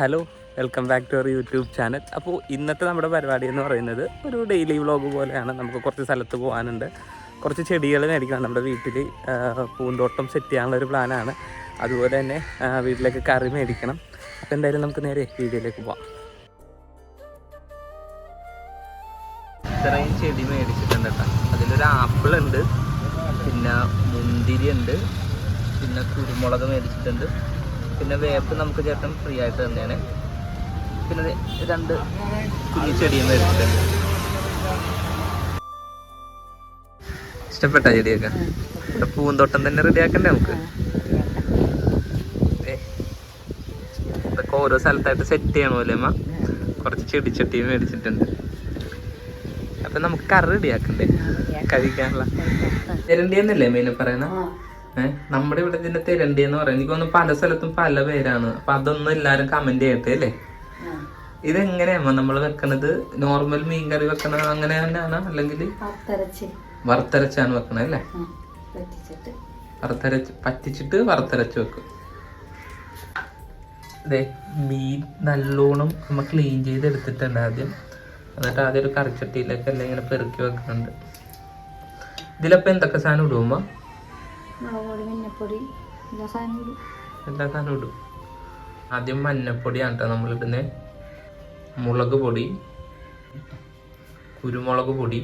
Hello welcome back to our YouTube channel. അപ്പോൾ ഇന്നത്തെ നമ്മുടെ പരിപാടി എന്ന് പറയുന്നത് ഒരു ഡെയിലി വ്ളോഗ് പോലെയാണ്. നമുക്ക് കുറച്ച് സ്ഥലത്ത് പോകാനുണ്ട്. കുറച്ച് ചെടികൾ മേടിക്കണം നമ്മുടെ വീട്ടിൽ. പൂന്തോട്ടം സെറ്റ് ചെയ്യാനുള്ള ഒരു പ്ലാനാണ് അതുപോലെ തന്നെ വീട്ടിലേക്ക് കറി മേടിക്കണം. അപ്പോൾ എന്തായാലും നമുക്ക് നേരെ വീഡിയോയിലേക്ക് പോവാം. ഇത്രയും ചെടി മേടിച്ചിട്ടുണ്ട് കേട്ടോ. അതിലൊരു ആപ്പിൾ ഉണ്ട് പിന്നെ മുന്തിരി ഉണ്ട് പിന്നെ കുരുമുളക് മേടിച്ചിട്ടുണ്ട്. പിന്നെ വേപ്പ് നമുക്ക് ചേട്ടൻ ഫ്രീ ആയിട്ട് തന്നെയാണ്. പിന്നെ രണ്ട് കുഞ്ഞു ചെടിയും വരുന്നുണ്ട് ഇഷ്ടപ്പെട്ട ചെടിയൊക്കെ? ഇവിടെ പൂന്തോട്ടം തന്നെ റെഡിയാക്കണ്ടേ നമുക്ക്? ഇതൊക്കെ ഓരോ സ്ഥലത്തായിട്ട് സെറ്റ് ചെയ്യണമല്ലേ അമ്മ? കുറച്ച് ചെടിച്ചട്ടിയും മേടിച്ചിട്ടുണ്ട്. അപ്പൊ നമുക്ക് കറി റെഡിയാക്കണ്ടേ കഴിക്കാനുള്ള. തെരണ്ടി എന്നല്ലേ പറയുന്നത് പറയുന്ന ഏഹ് നമ്മുടെ ഇവിടെ ഇതിന്റെ തെരണ്ടി എന്ന് പറയുന്നത് എനിക്ക് തോന്നുന്നു പല സ്ഥലത്തും പല പേരാണ്. അപ്പൊ അതൊന്നും എല്ലാരും കമന്റ് ചെയ്യട്ടെ അല്ലേ? ഇതെങ്ങനെയാ നമ്മൾ വെക്കണത്? നോർമൽ മീൻ കറി വെക്കണത് അങ്ങനെ തന്നെയാണ്? അല്ലെങ്കിൽ വറുത്തരച്ചാണ് വെക്കണത് അല്ലേ? വറുത്തരച്ച് പറ്റിച്ചിട്ട് വറുത്തരച്ച് വെക്കും. അതെ മീൻ നല്ലോണം നമ്മൾ ക്ലീൻ ചെയ്ത് എടുത്തിട്ടുണ്ട് ആദ്യം. എന്നിട്ട് ആദ്യം ഒരു കറിച്ചട്ടിയിലേക്ക് എല്ലാം ഇങ്ങനെ പെറുക്കി വെക്കുന്നുണ്ട്. ഇതിലപ്പോൾ എന്തൊക്കെ സാധനം ഇടുമ്പോ മുളക് പൊടി മഞ്ഞപ്പൊടി എല്ലാ സാധനവും ഇടും. എല്ലാ സാധനവും ഇടും. ആദ്യം മഞ്ഞപ്പൊടിയാണ് കേട്ടോ നമ്മളിടുന്നത് മുളക് പൊടി കുരുമുളക് പൊടി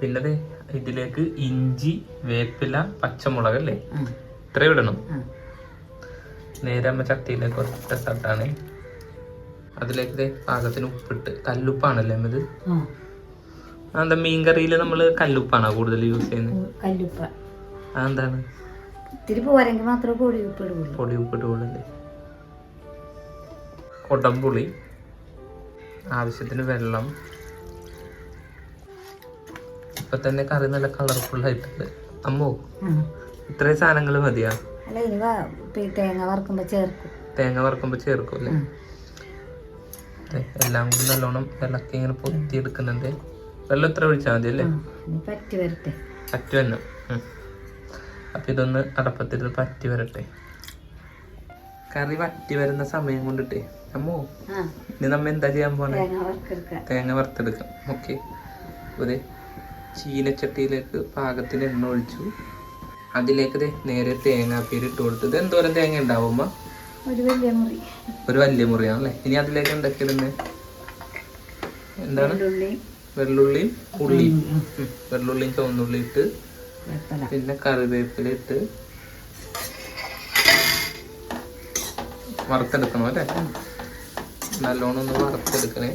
പിന്നെ ഇതിലേക്ക് ഇഞ്ചി വേപ്പില പച്ചമുളക് അല്ലേ? ഇത്രയും ഇടണം. നേരെ അമ്മ ചട്ടിയിലേക്ക് ഒറ്റ സട്ടാണ് അതിലേക്ക് പാകത്തിന് ഉപ്പിട്ട് കല്ലുപ്പാണല്ലേ അമ്മ ഇത്? അതെന്താ നമ്മൾ കറിയിൽ നമ്മൾ കല്ലുപ്പാണോ കൂടുതൽ യൂസ് ചെയ്യുന്നത് കല്ലുപ്പ. അതെന്താണ്? ഇത്തിരി പോരെങ്കിൽ മാത്രമേ പൊടി ഉപ്പിടുള്ളൂ പൊടി ഉപ്പിട്ട് കൊള്ളല്ലേ കൊടംപുളി ആവശ്യത്തിന് വെള്ളം. ഇപ്പൊ തന്നെ കറി നല്ല കളർഫുൾ ആയിട്ടുണ്ട്. അമ്മോ ഇത്രയും സാധനങ്ങൾ മതിയാ? അല്ല ഇനി തേങ്ങ വറുക്കുമ്പോ ചേർക്കും. തേങ്ങ വറുക്കുമ്പോ ചേർക്കും അല്ലേ? എല്ലാം കൂടി നല്ലോണം വെള്ളമൊക്കെ ഇങ്ങനെ പൊത്തി എടുക്കുന്നുണ്ട് വെള്ളം ഇത്ര ഒഴിച്ചാൽ മതി അല്ലേ? പറ്റി വരട്ടെ. പറ്റി തന്നെ അപ്പൊ ഇതൊന്ന് അടപ്പത്തിരുന്ന് പറ്റി വരട്ടെ. കറി വറ്റി വരുന്ന സമയം കൊണ്ടിട്ടേ. അമ്മോ ഇനി നമ്മ എന്താ ചെയ്യാൻ പോണേ? തേങ്ങ വറുത്തെടുക്കാം. ഓക്കെ. അതെ ചീനച്ചട്ടിയിലേക്ക് പാകത്തിന് എണ്ണ ഒഴിച്ചു. അതിലേക്ക് നേരെ തേങ്ങാപ്പീര് ഇട്ട് കൊടുത്തു. ഇത് എന്തോരം തേങ്ങ ഉണ്ടാവുമ്പോ? ഒരു വലിയ മുറി. ഒരു വലിയ മുറിയാണല്ലേ ഇനി അതിലേക്ക് എന്തൊക്കെയിടുന്നത് എന്താണ്? വെള്ളുള്ളി വെള്ളുള്ളിയും ഉള്ളിയും. വെള്ളുള്ളിയും ചുവന്നുള്ളി ഇട്ട് പിന്നെ കറിവേപ്പില ഇട്ട് വറുത്തെടുക്കണം അല്ലേ? നല്ലോണം ഒന്ന് വറുത്തെടുക്കണേ.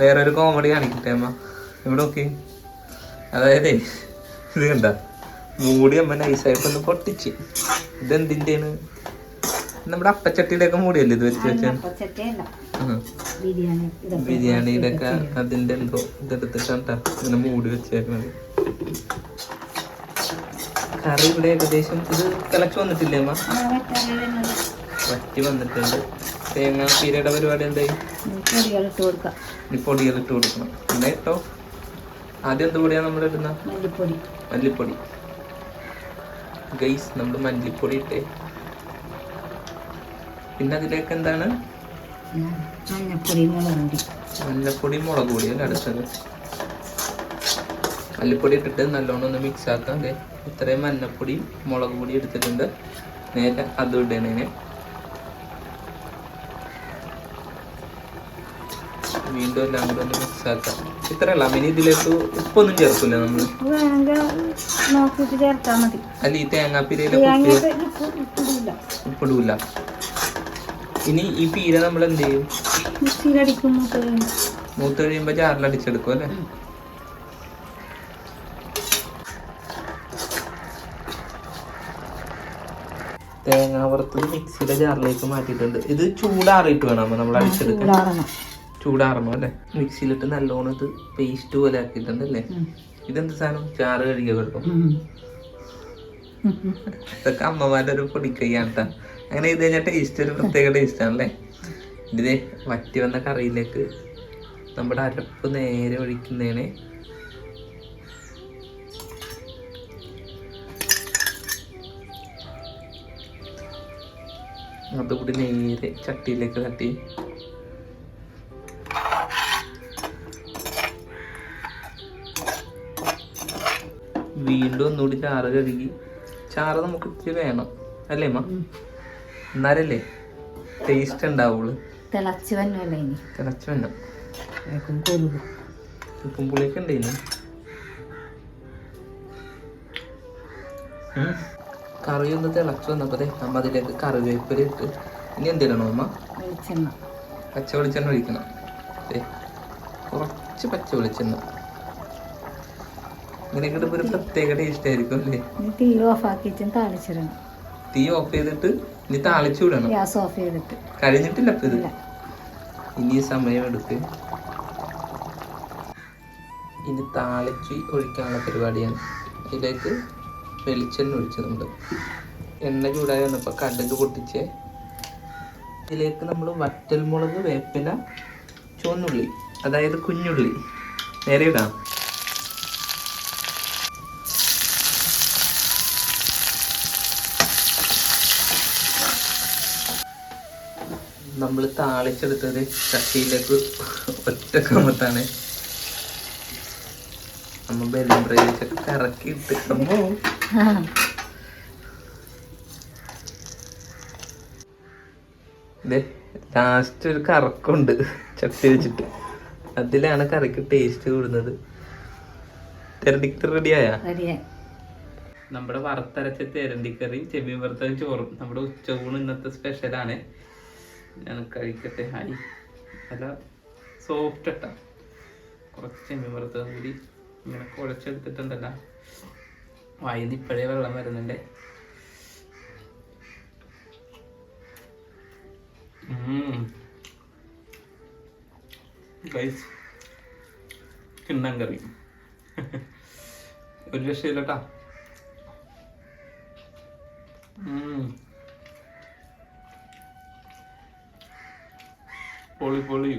വേറൊരു കോമഡി കാണിക്കട്ടെ അമ്മ? ഇവിടെ നോക്കി. അതായത് ഇത് കണ്ട? മൂടി അമ്മ നൈസായിട്ട് ഒന്ന് പൊട്ടിച്ച്. ഇതെന്തിന്റെയാണ് നമ്മുടെ അപ്പച്ചട്ടിയുടെ ഒക്കെ മൂടിയല്ലേ ഇത് വെച്ച് വെച്ചാൽ പച്ചട്ടയല്ല ആ ബിരിയാണി ഇതൊക്കെ ബിരിയാണിയുടെ ഒക്കെ അതിന്റെ എന്തോ ഇതെടുത്തിട്ടാ ഇങ്ങനെ മൂടി വെച്ചേക്കുന്നത് കറി ഇവിടെ ഏകദേശം ഇത് തിളച്ച് വന്നിട്ടില്ലേ അമ്മ? വറ്റി വന്നിട്ടുണ്ട്. തേങ്ങ പീരയുടെ പരിപാടി എന്തായി? പൊടികൾ ഇട്ട് കൊടുക്കണം. പിന്നെ കേട്ടോ ആദ്യം എന്ത് പൊടിയാണ് നമ്മൾ ഇടുന്ന? മല്ലിപ്പൊടി. മല്ലിപ്പൊടി. ഗൈസ് നമ്മൾ മല്ലിപ്പൊടി ഇട്ടേ. പിന്നെ അതിലേക്ക് എന്താണ്. മഞ്ഞപ്പൊടി മുളക് പൊടി മഞ്ഞപ്പൊടി മുളക് പൊടി അല്ലേ അടുത്തത്? മല്ലിപ്പൊടി ഇട്ടിട്ട് നല്ലോണം ഒന്ന് മിക്സ് ആക്കാം. അതെ ഇത്രയും മഞ്ഞപ്പൊടി മുളക് പൊടി എടുത്തിട്ടുണ്ട്. നേരെ അത് ഇടണേനെ വീണ്ടും എല്ലാം കൂടെ ഒന്ന് മിക്സ് ആക്കാം. ഇത്രയല്ല മിനി ഇതിലേക്ക് ഉപ്പൊന്നും ചേർക്കില്ല നമ്മൾ അല്ല ഈ തേങ്ങാപ്പിരിയിലെ ഉപ്പിടൂല. ഇനി ഈ പീര നമ്മൾ എന്ത് ചെയ്യും? മൂത്ത് കഴിയുമ്പോ. ചാറിലടിച്ചെടുക്കും അല്ലെ? തേങ്ങ വറുത്തത് മിക്സിയുടെ ജാറിലേക്ക് മാറ്റിയിട്ടുണ്ട്. ഇത് ചൂടാറിയിട്ട് വേണം നമ്മൾ അടിച്ചെടുക്കാൻ. ചൂടാറണം. അല്ലെ? മിക്സിയിലിട്ട് നല്ലോണം ഇത് പേസ്റ്റ് പോലെ ആക്കിയിട്ടുണ്ട് അല്ലേ. ഇതെന്ത് സാധനം? ചാറ് കഴുകിയ ഉം. ഇതൊക്കെ അമ്മമാരുടെ ഒരു പൊടിക്കൈയാണ്. അങ്ങനെ ഇത് കഴിഞ്ഞാൽ ടേസ്റ്റ് ഒരു പ്രത്യേക ടേസ്റ്റ് ആണല്ലേ? ഇത് വറ്റി വന്ന കറിയിലേക്ക് നമ്മുടെ അരപ്പ് നേരെ ഒഴിക്കുന്നതിന് അതുകൂടി നേരെ ചട്ടിയിലേക്ക് തട്ടി. വീണ്ടും ഒന്നുകൂടി ചാറ് കഴുകി. ചാറ് നമുക്ക് ഇച്ചിരി വേണം. അല്ലേ അമ്മ എന്നാലല്ലേ ടേസ്റ്റ് ഉണ്ടാവുള്ളൂ. തിളച്ചു വന്നല്ലേ ഇനി. തിളച്ചു വന്നു കൊലുകു. ഉപ്പും പുളിയൊക്കെ ഉണ്ടേനു. കറി ഒന്ന് തിളച്ചു വന്നപ്പോ ദേ അമ്മ അതിലേക്ക് കറിവേപ്പില ഇട്ട്. ഇനി എന്തിനാണോ അമ്മ വെളിച്ചെണ്ണ. പച്ച വെളിച്ചെണ്ണ ഒഴിക്കണം കുറച്ച് പച്ച വെളിച്ചെണ്ണ ഇങ്ങനെ ഒരു പ്രത്യേക ടേസ്റ്റ് ആയിരിക്കും അല്ലേ? തീ ഓഫ് ആക്കിയിട്ടും താളിച്ചിടണം. തീ ഓഫ് ചെയ്തിട്ട് ഇനി താളിച്ചു വിടണം. ഗ്യാസ് ഓഫ് ചെയ്തിട്ട്. കഴിഞ്ഞിട്ടില്ല അപ്പൊ ഇത്? ഇനി സമയം എടുത്ത് ഇനി താളിച്ച് ഒഴിക്കാനുള്ള പരിപാടിയാണ്. ഇതിലേക്ക് വെളിച്ചെണ്ണ ഒഴിച്ചതുണ്ട് എണ്ണ ചൂടായി വന്നപ്പോൾ കടുക് പൊട്ടിച്ച് ഇതിലേക്ക് നമ്മൾ വറ്റൽമുളക് വേപ്പില ചുവന്നുള്ളി അതായത് കുഞ്ഞുള്ളി. നേരെ ഇടാം. നമ്മൾ താളിച്ചെടുത്തത് ചട്ടിയിലേക്ക് ഒറ്റ കമത്താണ്. നമ്മ പ്രയോഗിച്ചൊക്കെ കറക്കി ഇട്ട് ദേ ലാസ്റ്റ് ഒരു കറക്കുണ്ട് ചട്ടി വെച്ചിട്ട്. അതിലാണ് കറിക്ക് ടേസ്റ്റ് കൂടുന്നത്. തെരണ്ടിക്ക് റെഡിയായ റെഡിയായി നമ്മുടെ വറുത്തരച്ച തെരണ്ടിക്കറിയും ചെമ്മീൻ വറുത്തതും ചോറും. നമ്മുടെ ഉച്ചകൂണ് ഇന്നത്തെ സ്പെഷ്യലാണ് ഞാൻ കഴിക്കട്ടെ ഹായ്. നല്ല സോഫ്റ്റ് ഇട്ട. കുറച്ച് മിമർത്തതും കൂടി ഇങ്ങനെ കുഴച്ചെടുത്തിട്ടുണ്ടല്ല. വായിന്ന് ഇപ്പോഴേ വെള്ളം വരുന്നുണ്ട്. കിണ്ണം കറി ഒരു രക്ഷയില്ലട്ടാ. പൊളി പൊളി